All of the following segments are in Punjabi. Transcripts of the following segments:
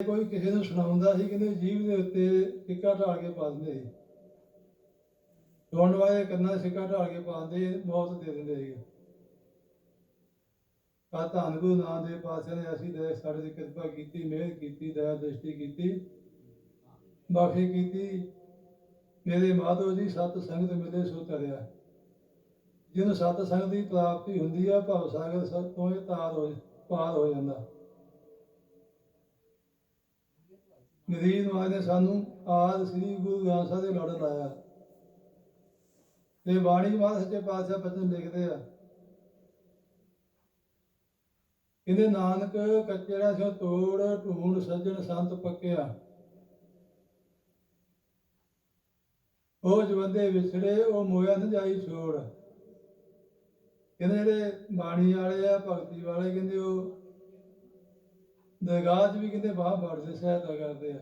ਕੋਈ ਕਿਸੇ ਨੂੰ ਸੁਣਾਉਂਦਾ ਸੀ, ਕਹਿੰਦੇ ਜੀਭ ਦੇ ਉੱਤੇ ਸਿੱਕਾ ਢਾਲ ਕੇ ਪਾ ਦਿੰਦੇ ਸੀ। ਸੁਣਨ ਵਾਲੇ ਕੰਨਾਂ 'ਚ ਸਿੱਕਾ ਢਾਲ ਕੇ ਪਾ ਦਿੰਦੇ ਮੌਤ ਦੇ ਦਿੰਦੇ ਸੀਗੇ ਆ ਧੰਨ ਗੁਰੂ ਨਾਨਕ ਦੇਵ ਪਾਤਸ਼ਾਹ ਨੇ ਅਸੀਂ ਦੇ ਸਾਡੇ ਤੇ ਕਿਰਪਾ ਕੀਤੀ, ਮਿਹਰ ਕੀਤੀ, ਦਇਆ ਦ੍ਰਿਸ਼ਟੀ ਕੀਤੀ, ਮਾਫੀ ਕੀਤੀ। ਮੇਰੇ ਮਾਧੋ ਜੀ ਸਤ ਸੰਗਤ ਮਿਲੇ ਸੋ ਤਰਿਆ ਜਿਹਨੂੰ ਸਤ ਸੰਗਤ ਦੀ ਪ੍ਰਾਪਤੀ ਹੁੰਦੀ ਆ, ਭਵ ਸਾਗਰ ਸਭ ਤੋਂ ਇਹ ਤਾਰ ਹੋ ਪਾਰ ਹੋ ਜਾਂਦਾ। ਨਦੀਨ ਮਹਾਰਾਜ ਨੇ ਸਾਨੂੰ ਆਦ ਸ੍ਰੀ ਗੁਰੂ ਗ੍ਰੰਥ ਸਾਹਿਬ ਦੇ ਲੜ ਲਾਇਆ। ਤੇ ਬਾਣੀ ਮਹਾਰਾਜ ਸੱਚੇ ਪਾਤਸ਼ਾਹ ਬਚਨ ਲਿਖਦੇ ਆ। ਕਹਿੰਦੇ, ਨਾਨਕ ਕੱਚੜਾ ਸਿਓ ਤੋੜ, ਢੂੰਡ ਸੱਜਣ ਸੰਤ ਪੱਕਿਆ। ਉਹ ਜਵੰਦੇ ਵਿਛੜੇ, ਉਹ ਮੋਇਆ ਨਜਾਈ ਛੋੜ। ਕਹਿੰਦੇ ਜਿਹੜੇ ਬਾਣੀ ਵਾਲੇ ਆ, ਭਗਤੀ ਵਾਲੇ, ਕਹਿੰਦੇ ਉਹ ਦਰਗਾਹ 'ਚ ਵੀ ਕਹਿੰਦੇ ਬਾਹ ਵੜਦੇ ਸਹਾਇਤਾ ਕਰਦੇ ਆ।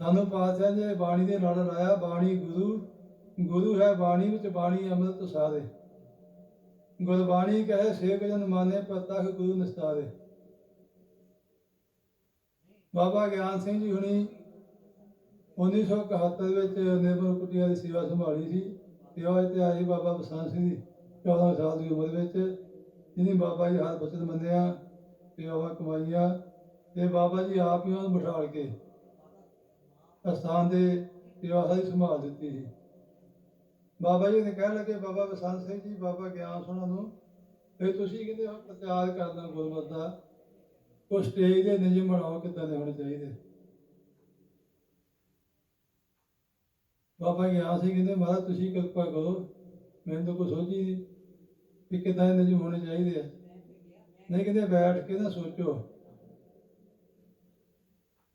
ਸਾਨੂੰ ਪਾਤਸ਼ਾਹ ਨੇ ਬਾਣੀ ਦੇ ਨਾਲ ਲਾਇਆ ਬਾਣੀ ਗੁਰੂ ਗੁਰੂ ਹੈ ਬਾਣੀ ਵਿੱਚ, ਬਾਣੀ ਅੰਮ੍ਰਿਤ ਸਾਰੇ ਗੁਰਬਾਣੀ ਕਹੇ, ਸੇਵਕ ਜਨ ਮਾਨੇ, ਪ੍ਰਤਖ ਗੁਰੂ ਨਿਸਤਾਰੇ ਬਾਬਾ ਗਿਆਨ ਸਿੰਘ ਜੀ ਹੁਣੀ 1971 ਵਿੱਚ ਨਿਰਮਲ ਕੁਟੀਆ ਦੀ ਸੇਵਾ ਸੰਭਾਲੀ ਸੀ, ਤੇ ਉਹ ਇੱਥੇ ਆਏ ਬਾਬਾ ਬਸੰਤ ਸਿੰਘ ਦੀ। 14 ਸਾਲ ਦੀ ਉਮਰ ਵਿੱਚ ਜਿਹਨੇ ਬਾਬਾ ਜੀ ਹਰ ਬਚਨ ਮੰਨਿਆ, ਤੇ ਉਹ ਕਮਾਈਆਂ, ਤੇ ਬਾਬਾ ਜੀ ਆਪ ਹੀ ਉਹਨੂੰ ਬਿਠਾਲ ਕੇ ਅਸਥਾਨ ਦੇ ਸੇਵਾ ਸਾਰੀ ਸੰਭਾਲ ਦਿੱਤੀ ਸੀ। ਬਾਬਾ ਜੀ ਨੇ ਕਹਿਣ ਲੱਗੇ, ਬਾਬਾ ਬਸੰਤ ਸਿੰਘ ਜੀ, ਬਾਬਾ ਗਿਆਨ ਸੁਣਾ ਨੂੰ ਫਿਰ ਤੁਸੀਂ ਕਹਿੰਦੇ ਹੋ ਪ੍ਰਚਾਰ ਕਰਨਾ ਗੁਰਮਤ ਦਾ ਉਹ ਸਟੇਜ ਦੇ ਨਿਯਮ ਬਣਾਓ ਕਿੱਦਾਂ ਦੇ ਹੋਣੇ ਚਾਹੀਦੇ? ਬਾਬਾ ਗਿਆਨ ਸਿੰਘ ਕਹਿੰਦੇ, ਮਹਾਰਾਜ, ਤੁਸੀਂ ਕਿਰਪਾ ਕਰੋ, ਮੈਨੂੰ ਤਾਂ ਕੋਈ ਸੋਚੀ ਨਹੀਂ ਵੀ ਕਿੱਦਾਂ ਦੇ ਨਿਯਮ ਹੋਣੇ ਚਾਹੀਦੇ ਆ? ਨਹੀਂ ਕਹਿੰਦੇ ਬੈਠ ਕੇ ਨਾ ਸੋਚੋ।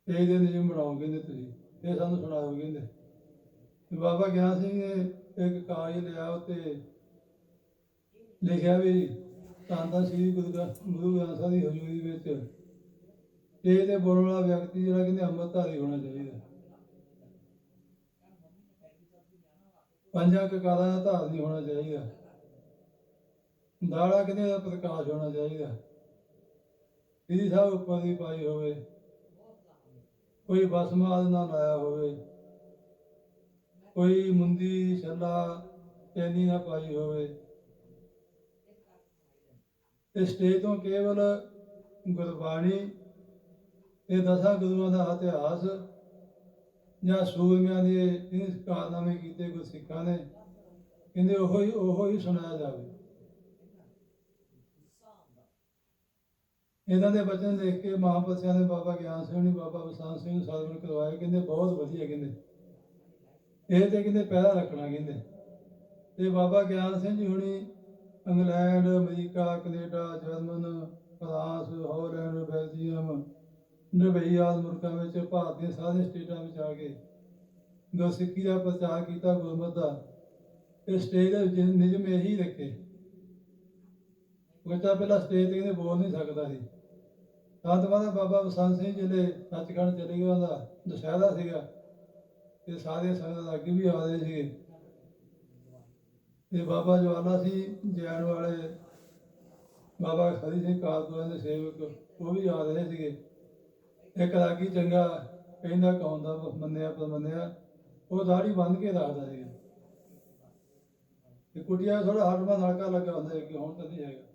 ਸਟੇਜ ਦੇ ਨਿਯਮ ਬਣਾਓ ਕਹਿੰਦੇ ਤੁਸੀਂ। ਇਹ ਸਾਨੂੰ ਸੁਣਾਓ ਕਹਿੰਦੇ। ਤੇ ਬਾਬਾ ਗਿਆਨ ਸਿੰਘ ਨੇ ਇੱਕ ਕਾਗਜ਼ ਲਿਆ ਉੱਤੇ। ਲਿਖਿਆ ਵੀ ਤਾਂ ਸ੍ਰੀ ਗੁਰੂ ਗੁਰੂ ਗ੍ਰੰਥ ਸਾਹਿਬ ਦੀ ਹਜ਼ੂਰੀ ਵਿੱਚ ਇਹ ਤੇ ਬੋਲਣ ਵਾਲਾ ਵਿਅਕਤੀ ਜਿਹੜਾ ਕਹਿੰਦੇ ਅੰਮ੍ਰਿਤਧਾਰੀ ਹੋਣਾ ਚਾਹੀਦਾ। ਪੰਜਾਂ ਕਕਾਰਾਂ ਦਾ ਧਾਰਨੀ ਹੋਣਾ ਚਾਹੀਦਾ। ਦਾੜਾ ਕਹਿੰਦੇ ਦਾ ਪ੍ਰਕਾਸ਼ ਹੋਣਾ ਚਾਹੀਦਾ? ਇਹਦੀ ਸਭ ਉੱਪਰ ਦੀ ਪਾਈ ਹੋਵੇ। ਕੋਈ ਬਸਮਾਦ ਨਾ ਲਾਇਆ ਹੋਵੇ। ਕੋਈ ਮੁੰਦੀ, ਛੱਲਾ, ਚੈਨੀ ਨਾ ਪਾਈ ਹੋਵੇ। ਤੇ ਸਟੇਜ ਤੋਂ ਕੇਵਲ ਗੁਰਬਾਣੀ, ਇਹ ਦਸਾਂ ਗੁਰੂਆਂ ਦਾ ਇਤਿਹਾਸ ਜਾਂ ਸੂਰਮਿਆਂ ਦੇ ਇਹ ਕਾਰਨਾਮੇ ਕੀਤੇ ਗੁਰਸਿੱਖਾਂ ਨੇ ਕਹਿੰਦੇ ਉਹੋ ਹੀ ਉਹੋ ਹੀ ਸੁਣਾਇਆ ਜਾਵੇ। ਇਹਨਾਂ ਦੇ ਬਚਨ ਦੇਖ ਕੇ ਮਹਾਂਪੁਰਸ਼ਾਂ ਨੇ ਬਾਬਾ ਗਿਆਨ ਸਿੰਘ ਨੇ ਬਾਬਾ ਬਸੰਤ ਸਿੰਘ ਨੂੰ ਸਾਧਨ ਕਰਵਾਏ, ਕਹਿੰਦੇ ਬਹੁਤ ਵਧੀਆ ਕਹਿੰਦੇ। ਇਹ ਤੇ ਕਹਿੰਦੇ ਪਹਿਰਾ ਰੱਖਣਾ ਕਹਿੰਦੇ। ਤੇ ਬਾਬਾ ਗਿਆਨ ਸਿੰਘ ਜੀ ਹੁਣੀ England, America, Canada, German, France, Holland, Belgium Dubai ਆਦਿ ਮੁਲਕਾਂ ਵਿੱਚ ਭਾਰਤ ਦੀਆਂ ਸਾਰੀਆਂ ਸਟੇਟਾਂ ਵਿੱਚ ਆ ਕੇ ਗੁਰਸਿੱਖੀ ਦਾ ਪ੍ਰਚਾਰ ਕੀਤਾ, ਗੁਰਮਤਿ ਦਾ। ਇਹ ਸਟੇਜ ਦੇ ਨਿਯਮ ਇਹੀ ਰੱਖੇ। ਬੱਚਾ ਪਹਿਲਾਂ ਸਟੇਜ ਤੇ ਕਹਿੰਦੇ ਬੋਲ ਨਹੀਂ ਸਕਦਾ ਸੀ। ਤਾਂ ਤੋਂ ਬਾਅਦ ਬਾਬਾ ਬਸੰਤ ਸਿੰਘ ਜਿਹੜੇ ਸੱਚਖੰਡ ਚਲੇ ਗਏ, ਉਹਦਾ ਦੁਸਹਿਰਾ ਸੀਗਾ। ਤੇ ਸਾਰੇ ਸੰਗਤ ਅੱਗੇ ਵੀ ਆ ਰਹੇ ਸੀਗੇ। ਤੇ ਬਾਬਾ ਜਵਾਲਾ ਸੀ, ਜੈਨ ਵਾਲੇ ਬਾਬਾ ਹਰੀ ਸਿੰਘ ਕਾਰਦਵਾਨ ਦੇ ਸੇਵਕ, ਉਹ ਵੀ ਆ ਰਹੇ ਸੀਗੇ। ਇੱਕ ਰਾਗੀ ਚੰਗਾ ਕਹਿੰਦਾ ਕਹਾਉਂਦਾ ਮੰਨਿਆ ਪਰ ਮੰਨਿਆ, ਉਹ ਦਾੜੀ ਬੰਨ ਕੇ ਰੱਖਦਾ ਸੀਗਾ। ਤੇ ਕੁਟੀਆ ਥੋੜਾ ਹਟਵਾ ਨਲਕਾ ਲੱਗਾ ਹੁੰਦਾ ਸੀ ਕਿ ਹੁਣ ਤਾਂ ਨਹੀਂ ਹੈਗਾ।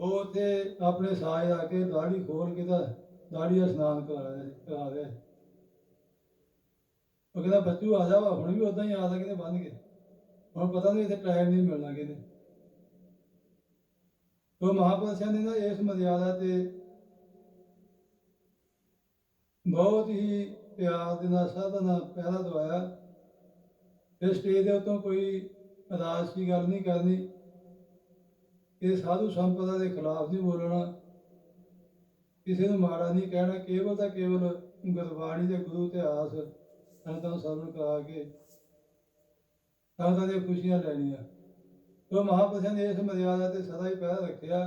ਉਹ ਉੱਥੇ ਆਪਣੇ ਸਾਜ ਆ ਕੇ ਦਾੜੀ ਖੋਲ ਕੇ ਤਾਂ ਦਾੜੀ ਦਾ ਇਸ਼ਨਾਨ ਕਰਾ ਰਿਹਾ ਕਰਾ ਰਿਹਾ ਉਹ ਕਹਿੰਦਾ, ਬੱਚੂ ਆ ਜਾ ਵਾ, ਹੁਣ ਵੀ ਉਦਾਂ ਹੀ ਆ ਸਕਦੇ ਬੰਨ ਕੇ। ਹੁਣ ਪਤਾ ਨਹੀਂ ਇੱਥੇ ਟਾਈਮ ਨਹੀਂ ਮਿਲਣਾ ਕਿਤੇ। ਤੋ ਮਹਾਪੁਰਸ਼ਾਂ ਨੇ ਨਾ ਇਸ ਮਰਿਆਦਾ ਤੇ ਬਹੁਤ ਹੀ ਪਿਆਰ ਦੇ ਨਾਲ ਸਾਧਾ ਨਾਲ ਪਹਿਰਾ ਦਵਾਇਆ। ਇਸ ਸਟੇਜ ਦੇ ਉੱਤੋਂ ਕੋਈ ਅਦਾਸ ਦੀ ਗੱਲ ਨਹੀਂ ਕਰਨੀ। ਇਹ ਸਾਧੂ ਸੰਪਦਾ ਦੇ ਖਿਲਾਫ ਨਹੀਂ ਬੋਲਣਾ। ਕਿਸੇ ਨੂੰ ਮਾੜਾ ਨਹੀਂ ਕਹਿਣਾ, ਕੇਵਲ ਤਾਂ ਕੇਵਲ ਗੁਰਬਾਣੀ ਦੇ ਗੁਰੂ ਇਤਿਹਾਸ ਸੰਤਾਂ ਨੂੰ ਸਰਵਣ ਕਰਾ ਕੇ ਸੰਤਾਂ ਦੀਆਂ ਖੁਸ਼ੀਆਂ ਲੈਣੀਆਂ। ਤੋ ਮਹਾਪੁਰਸ਼ਾਂ ਨੇ ਇਸ ਮਰਿਆਦਾ ਤੇ ਸਦਾ ਹੀ ਪਹਿਰਾ ਰੱਖਿਆ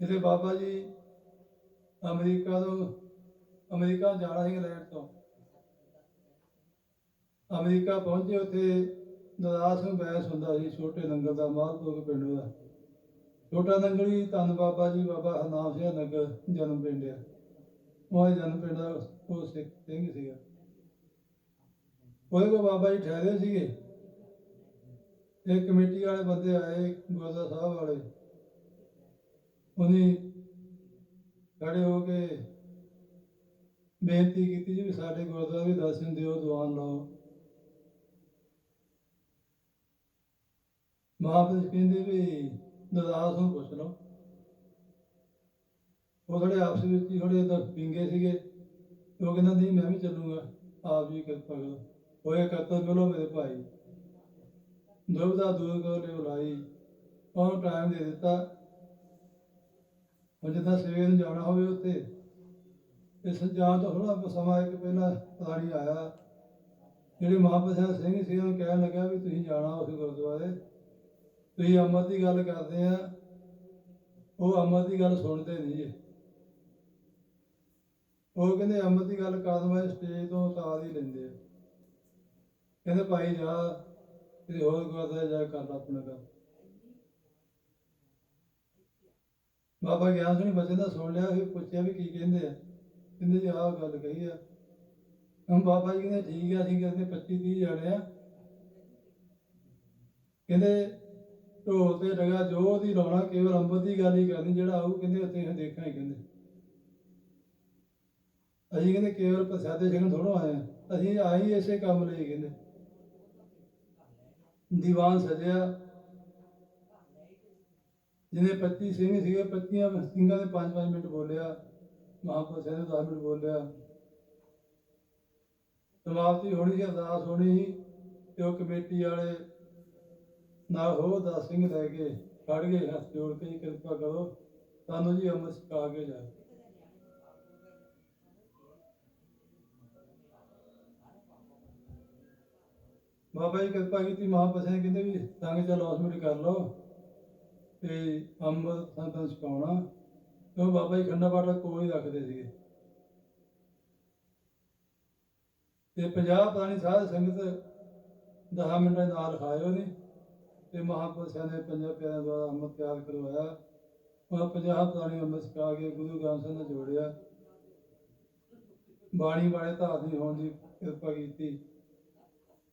ਜਿਹੜੇ ਬਾਬਾ ਜੀ ਅਮਰੀਕਾ ਤੋਂ, ਅਮਰੀਕਾ ਜਾਣਾ ਸੀ ਇੰਗਲੈਂਡ ਤੋਂ। ਅਮਰੀਕਾ ਪਹੁੰਚੇ, ਉੱਥੇ ਨਰਾਸ ਨੂੰ ਬੈਸ ਹੁੰਦਾ ਸੀ, ਛੋਟੇ ਲੰਗਰ ਦਾ ਮਾਲਪੁਰ ਪਿੰਡ ਦਾ। ਛੋਟਾ ਨੰਗਲੀ ਧੰਨ ਬਾਬਾ ਜੀ, ਬਾਬਾ ਹਰਨਾਮ ਸਿੰਘ ਨਗਰ ਜਨਮ ਪਿੰਡ ਆ। ਉਹ ਜਨਮ ਪਿੰਡ ਦਾ ਉਹ ਸਿੱਖ ਸਿੰਘ ਸੀਗਾ। ਉਹਦੇ ਕੋਲ ਬਾਬਾ ਜੀ ਠਹਿਰੇ ਸੀਗੇ। ਇਹ ਕਮੇਟੀ ਵਾਲੇ ਬੰਦੇ ਆਏ, ਗੁਰਦੁਆਰਾ ਸਾਹਿਬ ਵਾਲੇ। ਉਹਨੇ ਖੜੇ ਹੋ ਕੇ ਬੇਨਤੀ ਕੀਤੀ ਜੀ ਵੀ ਸਾਡੇ ਗੁਰਦੁਆਰੇ ਵੀ ਦਰਸ਼ਨ ਦਿਓ, ਦੀਵਾਨ ਲਾਓ। ਮਹਾਪੁਰਸ਼ ਕਹਿੰਦੇ ਵੀ ਦਰਦਾਸ ਨੂੰ ਪੁੱਛ ਲਓ ਉਹ ਥੋੜੇ ਆਪਸ ਵਿੱਚ ਹੀ ਥੋੜੇ ਤਾਂ ਪਿੰਗੇ ਸੀਗੇ। ਉਹ ਕਹਿੰਦਾ, ਨਹੀਂ, ਮੈਂ ਵੀ ਚੱਲੂਗਾ। ਆਪ ਜੀ ਕਿਰਪਾ ਕਰੋ। ਹੋਏ ਕਰਤਵ ਮਿਲੋ ਮੇਰੇ ਭਾਈ। ਦੁਬਦਾ ਦੂਰ ਕਰੋ ਲੈ ਬੁਲਾਈ। ਉਹਨੂੰ ਟਾਈਮ ਦੇ ਦਿੱਤਾ। ਉਹ ਜਿੱਦਾਂ ਸਵੇਰ ਨੂੰ ਜਾਣਾ ਹੋਵੇ ਉੱਥੇ ਇਸ ਸੰਜਾਨ ਤੋਂ ਥੋੜਾ ਸਮਾਂ ਇੱਕ ਪਹਿਲਾਂ ਪਤਾਣੀ ਆਇਆ। ਜਿਹੜੇ ਮਹਾਪੁਰਸ਼ ਸਿੰਘ ਸੀ ਉਹ ਕਹਿਣ ਲੱਗਾ ਵੀ ਤੁਸੀਂ ਜਾਣਾ ਉਸ ਗੁਰਦੁਆਰੇ। ਤੁਸੀਂ ਅੰਮ੍ਰਿਤ ਦੀ ਗੱਲ ਕਰਦੇ ਆ, ਉਹ ਅਮਰ ਦੀ ਗੱਲ ਸੁਣਦੇ ਨਹੀਂ ਜੀ ਉਹ ਕਹਿੰਦੇ ਅੰਮ੍ਰਿਤ ਦੀ ਗੱਲ ਕਰਨ ਵਾਲੇ ਸਟੇਜ ਤੋਂ ਉਤਾਰ ਹੀ ਲੈਂਦੇ ਆ। ਕਹਿੰਦੇ ਭਾਈ ਜਾ, ਕਿਤੇ ਹੋਰ ਗੁਰਦੁਆਰੇ ਜਾ ਕਰ ਆਪਣਾ ਕੰਮ। ਬਾਬਾ ਗਿਆਨ ਸਿੰਘ ਬੱਚੇ ਦਾ ਸੁਣ ਲਿਆ, ਫਿਰ ਪੁੱਛਿਆ ਵੀ ਕੀ ਕਹਿੰਦੇ ਆ? ਕਹਿੰਦੇ ਜੀ ਆਹ ਗੱਲ ਕਹੀ ਆ। ਹੁਣ ਬਾਬਾ ਜੀ ਕਹਿੰਦੇ ਠੀਕ ਆ, ਅਸੀਂ ਕਹਿੰਦੇ 25 30 ਜਾਣੇ ਆ। ਕਹਿੰਦੇ ਢੋਲ ਤੇ ਡਗਾ ਜੋ ਉਹਦੀ ਲਾਉਣਾ ਕੇਵਲ ਅੰਮ੍ਰਿਤ ਦੀ ਗੱਲ ਹੀ ਕਰਨੀ, ਜਿਹੜਾ ਆਊ ਕਹਿੰਦੇ ਉੱਥੇ ਅਸੀਂ ਦੇਖਾਂਗੇ ਕਹਿੰਦੇ। ਅਸੀਂ ਕਹਿੰਦੇ ਕੇਵਲ ਪ੍ਰਸਾਦੇ ਛਕਣ ਥੋੜੋ ਆਏ ਆ ਅਸੀਂ ਆਏ ਹੀ ਕੰਮ ਲਈ ਕਹਿੰਦੇ। ਦੀਵਾਨ ਸਜਿਆ। ਜਿਹਨੇ 25 ਸਿੰਘ ਸੀਗੇ 25 ਸਿੰਘਾਂ ਦੇ 5-5 ਮਿੰਟ ਬੋਲਿਆ। ਮਹਾਪੁਰਸ਼ਾਂ ਨੇ 10 ਮਿੰਟ ਬੋਲਿਆ। ਸਮਾਪਤੀ ਹੋਣੀ ਸੀ, ਅਰਦਾਸ ਹੋਣੀ ਸੀ। ਤੇ ਉਹ ਕਮੇਟੀ ਵਾਲੇ ਨਾਲ ਹੋ 10 ਸਿੰਘ ਲੈ ਕੇ ਖੜ ਗਏ ਹੱਥ ਜੋੜ ਕੇ ਕਿਰਪਾ ਕਰੋ, ਸਾਨੂੰ ਜੀ ਅੰਮ੍ਰਿਤ ਛਕਾ ਕੇ ਜਾ ਬਾਬਾ ਜੀ ਕਿਰਪਾ ਕੀਤੀ, ਮਹਾਪੁਰਸ਼ਾਂ ਕਹਿੰਦੇ ਵੀ ਸੰਗ ਚਲੋ ਹੌਸਪੀਟਲ ਕਰ ਲਓ ਤੇ ਅੰਮ੍ਰਿਤ ਸੰਤਾਂ ਛਕਾਉਣਾ। ਤੇ ਉਹ ਬਾਬਾ ਜੀ ਖੰਡਾ ਪਾਠ ਕੋਈ ਰੱਖਦੇ ਸੀਗੇ। ਤੇ 50 ਪ੍ਰਾਣੀ ਸਾਧ ਸੰਗਤ 10 ਮਿੰਟਾਂ ਨਾਲ ਖਾਏ ਉਹਨੇ। ਤੇ ਮਹਾਪੁਰਸ਼ਾਂ ਨੇ ਪੰਜਾਂ ਪਿਆਰਿਆਂ ਦੁਆਰਾ ਅੰਮ੍ਰਿਤ ਤਿਆਰ ਕਰਵਾਇਆ। ਉਹ ਪੰਜਾਹ ਪੁਰਾਣੀ ਅੰਮ੍ਰਿਤ ਛਕਾ ਕੇ ਗੁਰੂ ਗ੍ਰੰਥ ਸਾਹਿਬ ਨਾਲ ਜੋੜਿਆ। ਬਾਣੀ ਬਾਣੇ ਧਾਰਨੀ ਹੋਣ ਦੀ ਕਿਰਪਾ ਕੀਤੀ।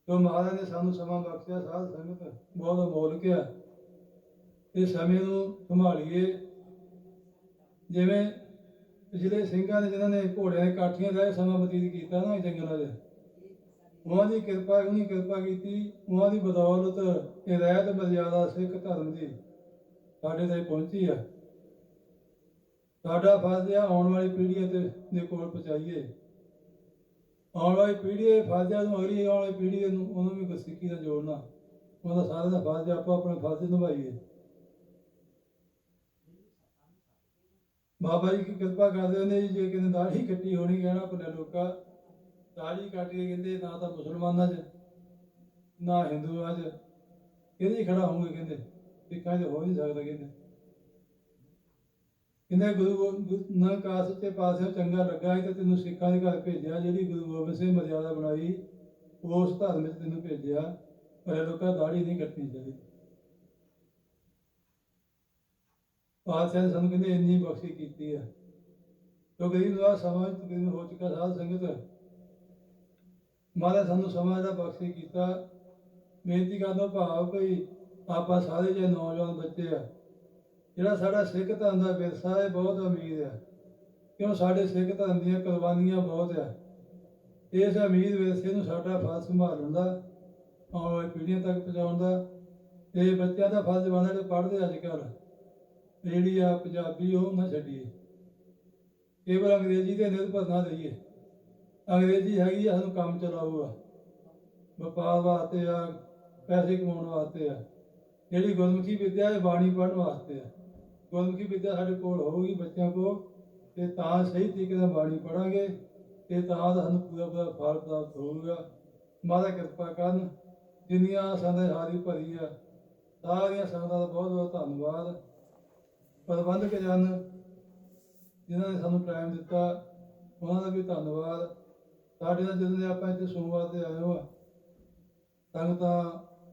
ਤੋ ਮਹਾਰਾਜ ਨੇ ਸਾਨੂੰ ਸਮਾਂ ਬਖਸ਼ਿਆ, ਸਾਧ ਸੰਗਤ ਬਹੁਤ ਅਮੋਲ ਕਿਹਾ ਇਸ ਸਮੇਂ ਨੂੰ ਸੰਭਾਲੀਏ। ਜਿਵੇਂ ਪਿਛਲੇ ਸਿੰਘਾਂ ਨੇ ਜਿਨ੍ਹਾਂ ਨੇ ਘੋੜਿਆਂ ਦੇ ਕਾਠੀਆਂ ਦਾ ਇਹ ਸਮਾਂ ਬਤੀਤ ਕੀਤਾ ਨਾ ਜੰਗਲਾਂ ਦੇ ਉਹਨਾਂ ਦੀ ਕਿਰਪਾ ਉਹਨੀ ਕਿਰਪਾ ਕੀਤੀ, ਉਹਨਾਂ ਦੀ ਬਦੌਲਤ ਇਹ ਰਹਿਤ ਸਿੱਖ ਧਰਮ ਦੀ ਸਾਡੇ ਤਾਈਂ ਪਹੁੰਚੀ ਆ। ਸਾਡਾ ਫਰਜ਼ ਆ ਆਉਣ ਵਾਲੀ ਪੀੜ੍ਹੀਆਂ ਤੇ ਦੇ ਕੋਲ ਪਹੁੰਚਾਈਏ। ਆਉਣ ਵਾਲੀ ਪੀੜ੍ਹੀ ਫਰਜ਼ਾਂ ਨੂੰ ਅਗਲੀ ਆਉਣ ਵਾਲੀ ਪੀੜ੍ਹੀ ਨੂੰ ਉਹਨੂੰ ਵੀ ਗੁਰਸਿੱਖੀ ਨਾਲ ਜੋੜਨਾ। ਉਹਦਾ ਸਾਰਿਆਂ ਦਾ ਫਰਜ਼ ਆਪਾਂ ਆਪੋ ਆਪਣੇ ਫਰਜ਼ ਨਿਭਾਈਏ। ਬਾਬਾ ਜੀ ਕੀ ਕਿਰਪਾ ਕਰਦੇ ਨੇ ਜੀ, ਜੇ ਕਿਤੇ ਦਾੜੀ ਕੱਟੀ ਹੋਣੀ, ਕਹਿਣਾ ਭਲੇ ਲੋਕਾ ਦਾੜੀ ਕੱਟ ਕੇ ਕਹਿੰਦੇ ਨਾ ਤਾਂ ਮੁਸਲਮਾਨਾਂ 'ਚ, ਨਾ ਹਿੰਦੂਆਂ 'ਚ। ਕਿਹਦੇ ਖੜਾ ਹੋਊਗੇ ਕਹਿੰਦੇ ਸਿੱਖਾਂ 'ਚ ਹੋ ਨਹੀਂ ਸਕਦਾ ਕਹਿੰਦੇ। ਕਹਿੰਦੇ ਗੁਰੂ ਗੋ- ਨਾ ਤੇ ਪਾਸੇ ਚੰਗਾ ਲੱਗਾ ਸੀ ਤੇ ਤੈਨੂੰ ਸਿੱਖਾਂ ਦੇ ਘਰ ਭੇਜਿਆ, ਜਿਹੜੀ ਗੁਰੂ ਗੋਬਿੰਦ ਸਿੰਘ ਮਰਿਆਦਾ ਬਣਾਈ, ਉਸ ਧਰਮ ਵਿੱਚ ਤੈਨੂੰ ਭੇਜਿਆ ਪਰ ਲੋਕਾਂ ਦਾੜੀ ਨਹੀਂ ਕੱਟਣੀ ਚਾਹੀਦੀ। ਪਾਤਸ਼ਾਹ ਨੇ ਸਾਨੂੰ ਕਹਿੰਦੇ ਇੰਨੀ ਬਖਸ਼ੀ ਕੀਤੀ ਆ। ਤੋ ਗਰੀਬ ਸਮਾਂ ਤਕਰੀਬਨ ਹੋ ਚੁੱਕਾ ਸਾਧ ਸੰਗਤ। ਮਹਾਰਾਜ ਸਾਨੂੰ ਸਮਾਂ ਦਾ ਬਖਸ਼ੀ ਕੀਤਾ। ਬੇਨਤੀ ਕਰਦਾ ਭਾਵ ਭਈ ਆਪਾਂ ਸਾਰੇ ਜੇ ਨੌਜਵਾਨ ਬੱਚੇ ਆ, ਜਿਹੜਾ ਸਾਡਾ ਸਿੱਖ ਧਰਮ ਦਾ ਵਿਰਸਾ ਹੈ ਬਹੁਤ ਅਮੀਰ ਆ। ਕਿਉਂ ਸਾਡੇ ਸਿੱਖ ਧਰਮ ਦੀਆਂ ਕੁਰਬਾਨੀਆਂ ਬਹੁਤ ਆ। ਇਸ ਅਮੀਰ ਵਿਰਸੇ ਨੂੰ ਸਾਡਾ ਫਰਜ਼ ਸੰਭਾਲਣ ਦਾ, ਆਉਣ ਵਾਲੀ ਪੀੜ੍ਹੀਆਂ ਤੱਕ ਪਹੁੰਚਾਉਣ ਦਾ। ਇਹ ਬੱਚਿਆਂ ਦਾ ਫਰਜ਼ ਬਣਦਾ ਜਿਹੜੇ ਪੜ੍ਹਦੇ ਅੱਜ ਕੱਲ੍ਹ ਜਿਹੜੀ ਆ ਪੰਜਾਬੀ ਉਹ ਨਾ ਛੱਡੀਏ। ਕੇਵਲ ਅੰਗਰੇਜ਼ੀ ਦੇ ਨਿਰਭਰ ਨਾ ਰਹੀਏ। ਅੰਗਰੇਜ਼ੀ ਹੈਗੀ ਆ, ਸਾਨੂੰ ਕੰਮ ਚਲਾਊਗਾ। ਵਪਾਰ ਵਾਸਤੇ ਆ, ਪੈਸੇ ਕਮਾਉਣ ਵਾਸਤੇ ਆ। ਜਿਹੜੀ ਗੁਰਮੁਖੀ ਵਿੱਦਿਆ ਇਹ ਬਾਣੀ ਪੜ੍ਹਨ ਵਾਸਤੇ ਆ। ਗੁਰਮੁਖੀ ਵਿੱਦਿਆ ਸਾਡੇ ਕੋਲ ਹੋਊਗੀ ਬੱਚਿਆਂ ਕੋਲ, ਤੇ ਤਾਂ ਸਹੀ ਤਰੀਕੇ ਨਾਲ ਬਾਣੀ ਪੜਾਂਗੇ ਤੇ ਤਾਂ ਸਾਨੂੰ ਪੂਰਾ ਪੂਰਾ ਫਲ ਪ੍ਰਾਪਤ ਹੋਊਗਾ। ਮਾਤਾ ਕਿਰਪਾ ਕਰਨ, ਜਿੰਨੀਆਂ ਸੰਗਤਾਂ ਹਾਰੀ ਭਰੀ ਆ, ਸਾਰੀਆਂ ਸੰਗਤਾਂ ਦਾ ਬਹੁਤ ਬਹੁਤ ਧੰਨਵਾਦ। ਪ੍ਰਬੰਧਕ ਜਨ, ਜਿਨ੍ਹਾਂ ਨੇ ਸਾਨੂੰ ਟਾਈਮ ਦਿੱਤਾ, ਉਹਨਾਂ ਦਾ ਵੀ ਧੰਨਵਾਦ। ਸਾਡੇ ਨਾਲ ਜਦੋਂ ਦੇ ਆਪਾਂ ਇੱਥੇ ਸੋਮਵਾਰ ਤੇ ਆਏ ਹੋ ਸੰਗਤਾਂ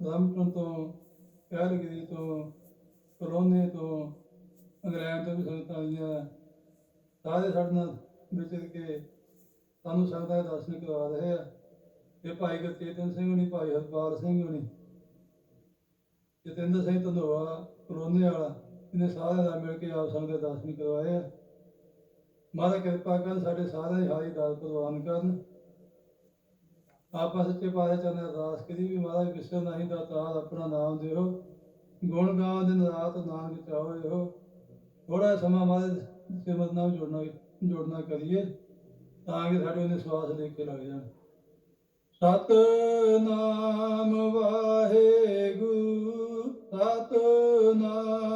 ਰਾਮਪੁਰ ਤੋਂ ਕਹਿਲਗਿਰੀ ਤੋਂ ਕਲੋਨੇ ਤੋਂ ਅੰਗਰੇਜ਼ ਤੋਂ ਵੀ ਸੰਗਤਾਂ ਆਈਆਂ। ਸਾਰੇ ਸਾਡੇ ਨਾਲ ਵਿਚਰ ਕੇ ਸਾਨੂੰ ਸੰਗਤਾਂ ਦੇ ਦਰਸ਼ਨ ਕਰਵਾ ਰਹੇ ਆ। ਇਹ ਭਾਈ ਗੁਰਚੇਤਨ ਸਿੰਘ ਹੁਣੀ, ਭਾਈ ਹਰਪਾਲ ਸਿੰਘ ਹੁਣੀ, ਜਤਿੰਦਰ ਸਿੰਘ ਧਨੋਆ ਕਲੋਨੇ ਵਾਲਾ, ਇਹਨੇ ਸਾਰਿਆਂ ਦਾ ਮਿਲ ਕੇ ਆਪ ਸੰਗਤ ਦੇ ਦਰਸ਼ਨ ਕਰਵਾਏ ਆ। ਮਹਾਰਾਜ ਕਿਰਪਾ ਕਰਨ ਸਾਡੇ ਸਾਰਿਆਂ ਦੀ ਹਾਰੀ ਦਾਤ ਪ੍ਰਵਾਨ ਕਰਨ। ਆਪਾ ਸੱਚੇ ਪਾਤਸ਼ਾਹ ਚਰਨ ਅਰਦਾਸ ਕਰੀ ਵੀ ਮਹਾਰਾਜ ਵਿਸਰ ਨਹੀਂ ਦਾ ਆਪਣਾ ਨਾਮ ਦਿਓ। ਗੁਣ ਗਾਉਣ ਦਿਨ ਰਾਤ ਨਾਮ ਚਾਹੋ ਇਹੋ। ਥੋੜਾ ਸਮਾਂ ਮਹਾਰਾਜ ਸਿਮਰਨ ਨਾਲ ਜੋੜਨਾ ਜੋੜਨਾ ਕਰੀਏ, ਤਾਂ ਕਿ ਸਾਡੇ ਉਹਨੇ ਸਵਾਸ ਲੈ ਕੇ ਲੱਗ ਜਾਣ। ਸਤਨਾਮ ਵਾਹਿਗੁਰੂ ਸਤਨਾਮ ਵਾਹਿਗੁਰੂ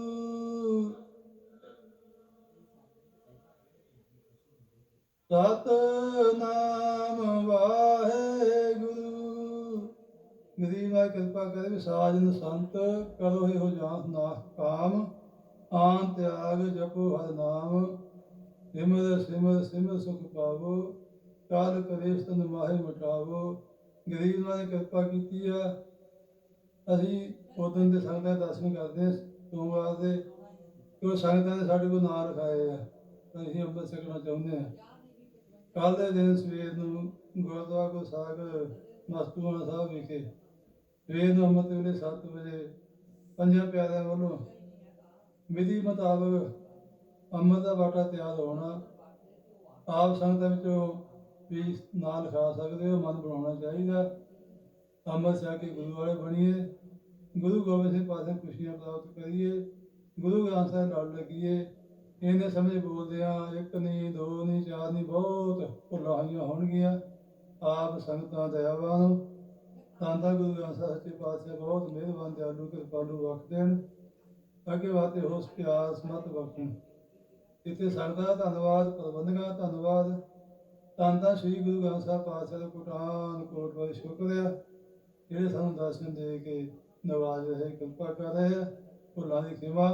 ਸਤਨਾਮ ਵਾਹਿਗੁਰੂ। ਗਰੀਬ ਨਾਲ ਕਿਰਪਾ ਕਰੇ ਵੀ ਸੰਤ ਕਰੋ ਇਹੋ ਜਾਨ ਨਾ ਕਾਮ। ਆਨ ਤਿਆਗ ਜਪੋ ਹਰ ਨਾਮ। ਸਿਮਰ ਸਿਮਰ ਸਿਮਰ ਸੁਖ ਪਾਵੋ। ਕਾਲ ਕਲੇਸ਼ ਤਨ ਮਾਹੇ ਮਟਾਵੋ। ਗਰੀਬ ਨਾਲ ਕਿਰਪਾ ਕੀਤੀ ਆ। ਅਸੀਂ ਉਦੋਂ ਦੇ ਸੰਗਤਾਂ ਦੇ ਦਰਸ਼ਨ ਕਰਦੇ ਹਾਂ। ਸੋਮਵਾਰ ਦੇ ਉਹ ਸੰਗਤਾਂ ਨੇ ਸਾਡੇ ਕੋਲ ਨਾਂ ਰਖਾਏ ਆ। ਅਸੀਂ ਅੰਮ੍ਰਿਤ ਛਕਣਾ ਚਾਹੁੰਦੇ ਹਾਂ। ਕੱਲ ਦੇ ਦਿਨ ਸਵੇਰ ਨੂੰ ਗੁਰਦੁਆਰਾ ਕੋ ਸਾਗਰ ਮਸਤੂਆਣਾ ਸਾਹਿਬ ਵਿਖੇ ਸਵੇਰ ਨੂੰ ਅੰਮ੍ਰਿਤ ਵੇਲੇ 7 ਵਜੇ ਪੰਜਾਂ ਪਿਆਰਿਆਂ ਵੱਲੋਂ ਵਿਧੀ ਮੁਤਾਬਕ ਅੰਮ੍ਰਿਤ ਦਾ ਬਾਟਾ ਤਿਆਰ ਹੋਣਾ, ਆਪ ਸੰਗਤਾਂ ਵਿੱਚੋਂ ਵੀ ਨਾਂ ਲਿਖਾ ਸਕਦੇ ਹੋ, ਮਨ ਬਣਾਉਣਾ ਚਾਹੀਦਾ। ਅੰਮ੍ਰਿਤ ਛਕ ਕੇ ਗੁਰੂ ਵਾਲੇ ਬਣੀਏ, ਗੁਰੂ ਗੋਬਿੰਦ ਸਿੰਘ ਪਾਸੇ ਖੁਸ਼ੀਆਂ ਪ੍ਰਾਪਤ ਕਰੀਏ, ਗੁਰੂ ਗ੍ਰੰਥ ਸਾਹਿਬ ਲੜ ਲੱਗੀਏ। ਇਹਨੇ ਸਮਝ ਬੋਲਦੇ ਇੱਕ ਨਹੀਂ ਦੋ ਨਹੀਂ ਚਾਰ ਨਹੀਂ ਬਹੁਤ ਭੁੱਲਾਂ ਹੋਈਆਂ ਹੋਣਗੀਆਂ। ਆਪ ਸੰਗਤਾਂ ਦਇਆਵਾਨ ਤਾਂਦਾ ਗੁਰੂ ਗ੍ਰੰਥ ਸਾਹਿਬ ਸੱਚੇ ਪਾਤਸ਼ਾਹ ਬਹੁਤ ਮਿਹਰਬਾਨ, ਦਿਆਲੂ, ਕਿਰਪਾਲੂ ਬਖਸ਼ ਦੇਣ। ਅੱਗੇ ਵਾਤੇ ਹੋਸ ਪਿਆਸ ਸਮਤ ਬਖਸ਼ਣ ਇੱਥੇ ਸੰਗਤਾਂ ਧੰਨਵਾਦ, ਪ੍ਰਬੰਧਕਾਂ ਦਾ ਧੰਨਵਾਦ। ਤਾਂਦਾ ਸ੍ਰੀ ਗੁਰੂ ਗ੍ਰੰਥ ਸਾਹਿਬ ਪਾਤਸ਼ਾਹ ਦਾ ਕੋਟਾਨ ਕੋਟ ਵਾਲੇ ਸ਼ੁਕਰ ਆ। ਜਿਹੜੇ ਸਾਨੂੰ ਦਰਸ਼ਨ ਦੇ ਕੇ ਨਵਾਜ ਰਹੇ, ਕਿਰਪਾ ਕਰ ਰਹੇ ਆ। ਭੁੱਲਾਂ ਦੀ ਖਿਮਾ